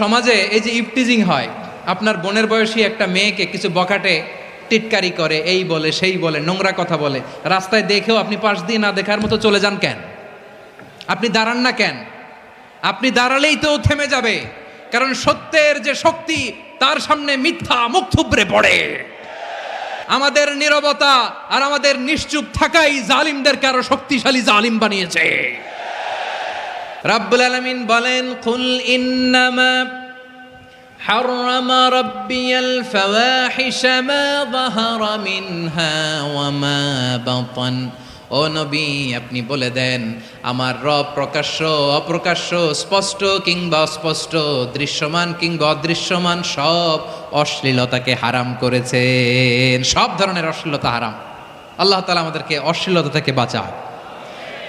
সমাজে এই যে ইফটিজিং হয়, আপনার বোনের বয়সী একটা মেয়েকে কিছু বকাটে টিটকারি করে, এই বলে, সেই বলে, নোংরা কথা বলে, রাস্তায় দেখেও আপনি পাশ দিয়ে না দেখার মতো চলে যান কেন? আপনি দাঁড়ান না কেন? আপনি দাঁড়ালেই তো থেমে যাবে, কারণ সত্যের যে শক্তি, তার সামনে মিথ্যা মুখ থুবড়ে পড়ে। আমাদের নীরবতা আর আমাদের নিশ্চুপ থাকাই জালিমদেরকে আরও শক্তিশালী জালিম বানিয়েছে। রাব্বুল আলামিন বলেন কুল ইন্নামা حرم ربي الفواحش ما ظهر منها وما بطن ও নবী আপনি বলে দেন আমার রব প্রকাশ্য অপ্রকাশ্য স্পষ্ট কিংবা অস্পষ্ট দৃশ্যমান কিংবা অদৃশ্যমান সব অশ্লীলতাকে হারাম করেছেন সব ধরনের অশ্লীলতা হারাম আল্লাহ তালা আমাদেরকে অশ্লীলতা থেকে বাঁচায়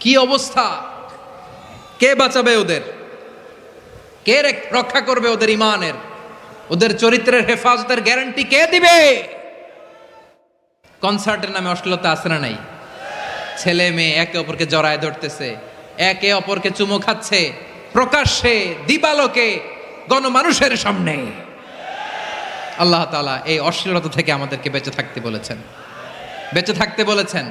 কি অবস্থা? কে বাঁচাবে ওদের? কে রক্ষা করবে ওদের ইমানের? ওদের চরিত্রের হেফাজতের গ্যারান্টি কে দিবে? কনসার্টের নামে অশ্লীলতা আছে না নাই? ছেলে মেয়ে একে অপরকে জড়ায় ধরতেছে, একে অপরকে চুমো খাচ্ছে, প্রকাশ্যে দিবালোকে গণমানুষের সামনে। আল্লাহ তাআলা এই অশ্লীলতা থেকে আমাদেরকে বেঁচে থাকতে বলেছেন। বেঁচে থাকতে বলেছেন।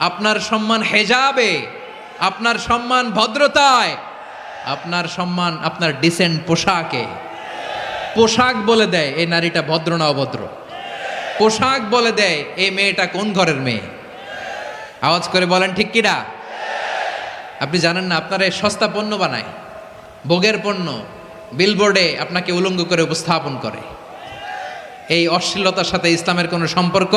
আপনার সম্মান হেজাবে, আপনার সম্মান ভদ্রতায়, আপনার সম্মান আপনার ডিসেন্ট পোশাকে। পোশাক বলে দেয়, এই নারীটা ভদ্র না অভদ্র? পোশাক বলে দেয়, এই মেয়েটা কোন ঘরের মেয়ে? আওয়াজ করে বলেন, ঠিক কিনা আপনি জানেন না, আপনারা সস্তা পণ্য বানায়, ভোগের পণ্য বিলবোর্ডে আপনাকে উলঙ্গ করে উপস্থাপন করে। এই অশ্লীলতার সাথে ইসলামের কোনো সম্পর্ক